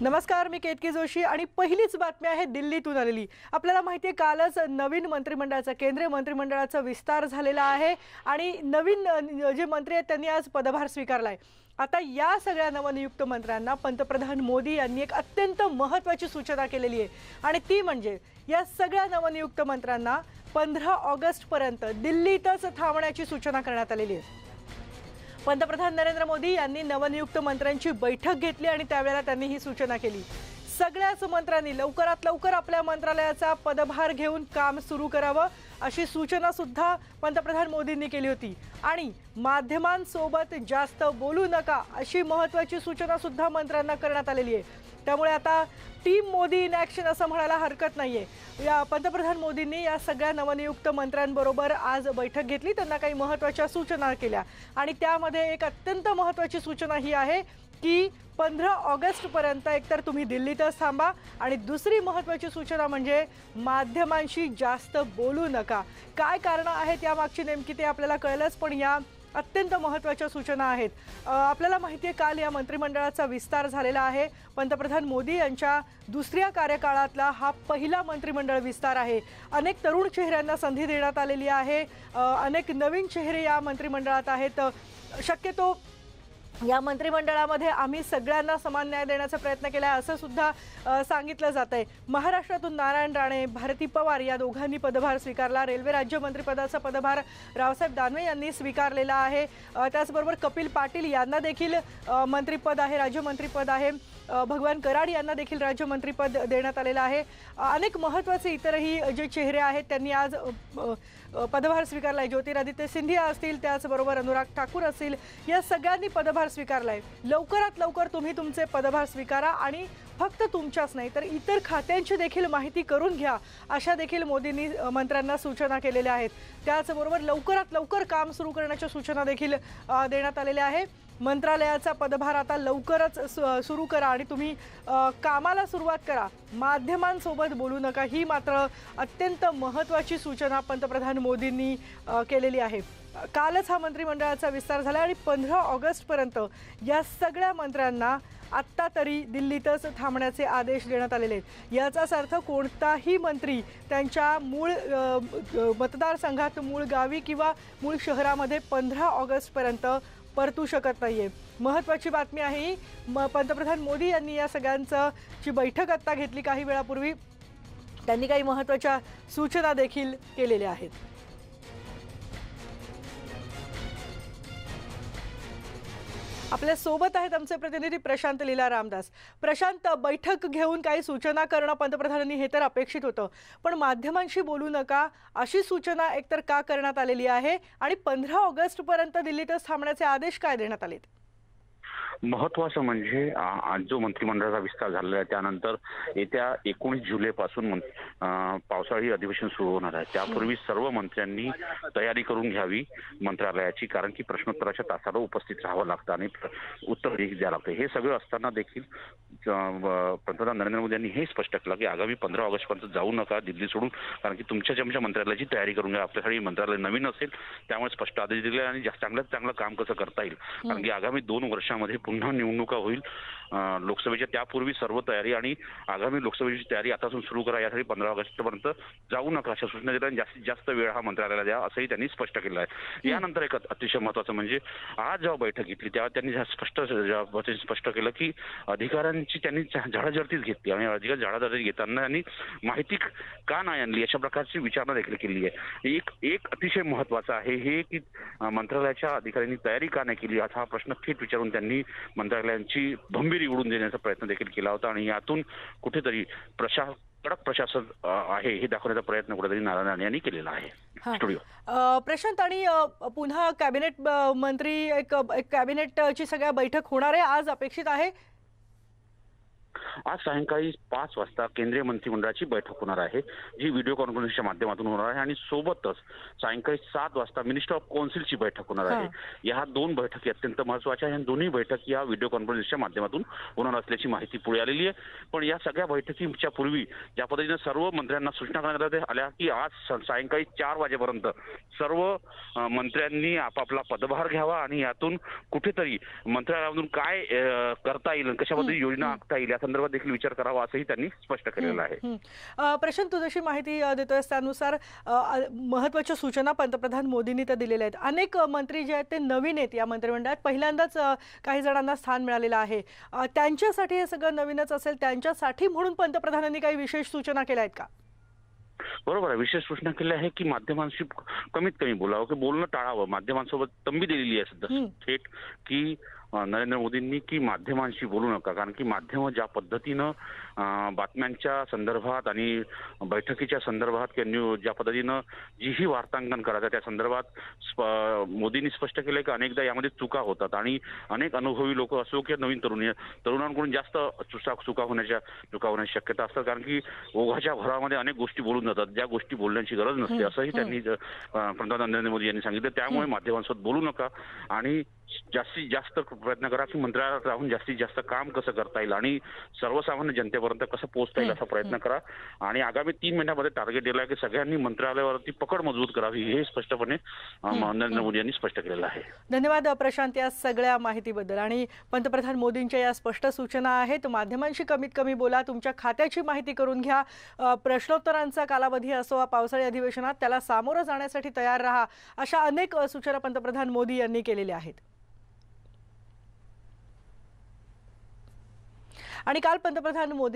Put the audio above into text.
नमस्कार मी केतकी जोशी आणि पहिलीच बातमी आहे दिल्लीतून आलेली. आपल्याला माहिती आहे कालच नवीन मंत्रिमंडळाचा केंद्रीय मंत्रिमंडळाचा विस्तार झालेला आहे आणि नवीन जे मंत्री आहेत त्यांनी आज पदभार स्वीकारला आहे आता या सगळ्या नवनियुक्त मंत्र्यांना पंतप्रधान मोदी यांनी एक अत्यंत महत्त्वाची सूचना केलेली आहे. आणि ती म्हणजे या सगळ्या नवनियुक्त मंत्र्यांना पंधरा ऑगस्टपर्यंत दिल्लीतच थांबण्याची सूचना करण्यात आलेली आहे. पंतप्रधान नरेंद्र मोदी यांनी नवनियुक्त मंत्र्यांची बैठक घेतली आणि त्यावेळेला त्यांनी ही सूचना केली. सगळ्याच मंत्र्यांनी लवकरात लवकर आपल्या मंत्रालयाचा पदभार घेऊन काम सुरू करावं अशी सूचना सुद्धा पंतप्रधान मोदींनी केली होती. आणि माध्यमांसोबत जास्त बोलू नका अशी महत्वाची सूचना सुद्धा मंत्र्यांना करण्यात आलेली आहे. त्यामुळे आता टीम मोदी इन ॲक्शन असं म्हणायला हरकत नाही आहे या पंतप्रधान मोदींनी या सगळ्या नवनियुक्त मंत्र्यांबरोबर आज बैठक घेतली. त्यांना काही महत्त्वाच्या सूचना केल्या. आणि त्यामध्ये एक अत्यंत महत्त्वाची सूचना ही आहे की पंधरा ऑगस्टपर्यंत एकतर तुम्ही दिल्लीतच थांबा. आणि दुसरी महत्त्वाची सूचना म्हणजे माध्यमांशी जास्त बोलू नका. काय कारणं आहेत यामागची नेमकी ते आपल्याला कळलंच पण या अत्यंत महत्त्वाच्या सूचना आहेत. आपल्याला माहिती आहे काल या मंत्रिमंडळाचा विस्तार झालेला आहे. पंतप्रधान मोदी यांच्या दुसऱ्या कार्यकाळातला हा पहिला मंत्रिमंडळ विस्तार आहे. अनेक तरुण चेहऱ्यांना संधी देण्यात आलेली आहे. अनेक नवीन चेहरे या मंत्रिमंडळात आहेत. शक्यतो या मंत्रिमंडळामध्ये आम्ही सगळ्यांना समान न्याय देण्याचा प्रयत्न केला आहे असं सुद्धा सांगितलं जात आहे महाराष्ट्रातून नारायण राणे भारती पवार या दोघांनी पदभार स्वीकारला. रेल्वे राज्यमंत्रीपदाचा पदभार रावसाहेब दानवे यांनी स्वीकारलेला आहे. त्याचबरोबर कपिल पाटील यांना देखील मंत्रीपद मंत्रिपद आहे राज्यमंत्रीपद आहे. भगवान कराड यांना देखील राज्यमंत्रीपद देण्यात आलेलं आहे. अनेक महत्त्वाचे इतरही जे चेहरे आहेत त्यांनी आज पदभार स्वीकारला आहे ज्योतिरादित्य सिंधिया असतील त्याचबरोबर अनुराग ठाकूर असतील या सगळ्यांनी पदभार स्वीकारला आहे लवकरात लवकर तुम्ही तुमचे पदभार स्वीकारा आणि फक्त तुमच्याच नाही तर इतर खात्यांची देखील माहिती करून घ्या अशा देखील मोदींनी मंत्र्यांना सूचना केलेल्या आहेत. त्याचबरोबर लवकरात लवकर काम सुरू करण्याच्या सूचना देखील देण्यात आलेल्या आहे मंत्रालयाचा पदभार आता लवकरच सु- सुरू करा आणि तुम्ही कामाला सुरुवात करा. माध्यमांसोबत बोलू नका. ही मात्र अत्यंत महत्त्वाची सूचना पंतप्रधान मोदींनी केलेली आहे. कालच हा मंत्रिमंडळाचा विस्तार झाला आणि पंधरा ऑगस्टपर्यंत या सगळ्या मंत्र्यांना आत्ता तरी दिल्लीतच थांबण्याचे आदेश देण्यात आलेले आहेत. याचाच अर्थ कोणताही मंत्री त्यांच्या मूळ मतदारसंघात मूळ गावी किंवा मूळ शहरामध्ये पंधरा ऑगस्टपर्यंत परतू शकत नाही आहे महत्त्वाची बातमी आहे ही. म पंतप्रधान मोदी यांनी या सगळ्यांचं ची बैठक आत्ता घेतली काही वेळापूर्वी. त्यांनी काही महत्त्वाच्या सूचना देखील केलेल्या आहेत. आपल्यासोबत आहेत आमचे प्रतिनिधी प्रशांत लीला रामदास. प्रशांत बैठक घेऊन काही सूचना करणं पंतप्रधानांनी हे तर अपेक्षित होतं. पण माध्यमांशी बोलू नका अशी सूचना एकतर का करण्यात आलेली आहे? आणि पंधरा ऑगस्टपर्यंत दिल्लीतच थांबण्याचे आदेश काय देण्यात आलेत? महत्वाचं म्हणजे आज जो मंत्रिमंडळाचा विस्तार झालेला आहे त्यानंतर येत्या एकोणीस जुलैपासून पावसाळी अधिवेशन सुरू होणार आहे. त्यापूर्वी सर्व मंत्र्यांनी तयारी करून घ्यावी मंत्रालयाची कारण की प्रश्नोत्तराच्या तासाला उपस्थित राहावं लागतं आणि उत्तर दे- द्यावं लागतं. हे सगळं असताना देखील पंतप्रधान नरेंद्र मोदी यांनी हे स्पष्ट केलं की आगामी पंधरा ऑगस्टपर्यंत जाऊ नका दिल्ली सोडून कारण की तुमच्या तुमच्या मंत्रालयाची तयारी करून घ्या आपल्यासाठी मंत्रालय नवीन असेल त्यामुळे स्पष्ट आदेश दिले आणि जास्त चांगल्यात चांगलं काम कसं करता येईल. कारण की आगामी दोन वर्षामध्ये पुन्हा निवडणुका होईल. लोकसभेच्या त्यापूर्वी सर्व तयारी आणि आगामी लोकसभेची तयारी आतापासून सुरू करा यासाठी पंधरा ऑगस्ट पर्यंत जाऊ नका अशा सूचना दिल्या आणि जास्तीत जास्त वेळ हा मंत्रालयाला द्या असंही त्यांनी स्पष्ट केलं आहे. यानंतर एक अतिशय महत्वाचं म्हणजे आज जेव्हा बैठक घेतली तेव्हा त्यांनी स्पष्ट स्पष्ट केलं की अधिकाऱ्यांची त्यांनी झाडाझडतीच घेतली. आणि अधिकार झाडाझडती घेताना त्यांनी माहिती का नाही आणली अशा प्रकारची विचारणा देखील केली आहे. एक एक अतिशय महत्वाचं आहे हे की मंत्रालयाच्या अधिकाऱ्यांनी तयारी का नाही केली असा हा प्रश्न थेट विचारून त्यांनी मंत्रालयांची भंबीरी उडून देण्याचा प्रयत्न देखील केला होता आणि यातून कुठेतरी प्रशा कडक प्रशासन आहे हे दाखवण्याचा प्रयत्न कुठेतरी नारायण राणे यांनी केलेला आहे. स्टुडिओ प्रशांत आणि पुन्हा कॅबिनेट मंत्री एक एक कॅबिनेटची सगळ्या बैठक होणार आहे आज अपेक्षित आहे. आज सायंकाळी पाच वाजता केंद्रीय मंत्रिमंडळाची बैठक होणार आहे जी व्हिडिओ कॉन्फरन्सच्या माध्यमातून होणार आहे आणि सोबतच सायंकाळी सात वाजता मिनिस्टर ऑफ कौन्सिलची बैठक होणार आहे. या दोन बैठकी अत्यंत महत्त्वाच्या आहेत. दोन्ही बैठक या व्हिडिओ कॉन्फरन्सच्या माध्यमातूं होणार असल्याची माहिती पुढे आलेली आहे. पण या सगळ्या बैठकीच्या पूर्वी ज्या पद्धतीनं सर्व मंत्र्यांना सूचना करण्यात आल्या की आज सायंकाळी चार वाजेपर्यंत सर्व मंत्र्यांनी आपापला पदभार घ्यावा आणि यातून कुठेतरी मंत्रालयामधून काय करता येईल कशा पद्धतीने योजना आखता येईल या संदर्भात संदर्भात देखील विचार करावा असंही त्यांनी स्पष्ट केलेलं आहे. प्रशांत तू जशी माहिती अ, देतोयस त्यानुसार महत्त्वाच्या सूचना पंतप्रधान मोदींनी तर दिलेल्या आहेत. अनेक मंत्री जे आहेत ते नवीन आहेत या मंत्रिमंडळात. पहिल्यांदाच काही जणांना स्थान मिळालेलं आहे. त्यांच्यासाठी हे सगळं नवीनच असेल त्यांच्यासाठी म्हणून पंतप्रधानांनी काही विशेष सूचना केल्या आहेत का? बरोबर आहे. विशेष सूचना केली आहे की माध्यमांशी कमीत कमी बोलावं की बोलणं टाळावं. माध्यमांसोबत तंबी दिलेली आहे सध्या. थेट की नरेंद्र मोदींनी की माध्यमांशी बोलू नका. कारण की माध्यम ज्या पद्धतीनं बातम्यांच्या संदर्भात आणि बैठकीच्या संदर्भात किंवा न्यू ज्या पद्धतीनं जीही वार्तांकन करायचं त्या संदर्भात स्प- मोदींनी स्पष्ट केलंय की अनेकदा यामध्ये चुका होतात. आणि अनेक अनुभवी लोक असो किंवा नवीन तरुण तरुणांकडून जास्त चुका चुका होण्याच्या चुका होण्याची शक्यता असतात. कारण की ओघाच्या भरामध्ये अनेक गोष्टी बोलून जातात. ज्या गोष्टी बोलण्याची गरज नसते असंही त्यांनी पंतप्रधान नरेंद्र मोदी यांनी सांगितलं. त्यामुळे माध्यमांसोबत बोलू नका. आणि जास्तीत जास्त प्रयत्न करा की मंत्रालयात राहून जास्तीत जास्त काम कसं करता येईल आणि सर्वसामान्य जनतेपर्यंत कसं पोहोचता येईल असा प्रयत्न करा. आणि आगामी तीन महिन्यामध्ये टार्गेट दिलं आहे की सगळ्यांनी मंत्रालयावरती पकड मजबूत करावी हे स्पष्टपणे नरेंद्र मोदी यांनी स्पष्ट केलेलं आहे. धन्यवाद प्रशांत या सगळ्या माहितीबद्दल. आणि पंतप्रधान मोदींच्या या स्पष्ट सूचना आहेत माध्यमांशी कमीत कमी बोला तुमच्या खात्याची माहिती करून घ्या. प्रश्नोत्तरांचा कालावधी असो पावसाळी अधिवेशनात त्याला सामोरं जाण्यासाठी तयार राहा अशा अनेक सूचना पंतप्रधान मोदी यांनी केलेल्या आहेत. आणि काल पंतप्रधान मोदी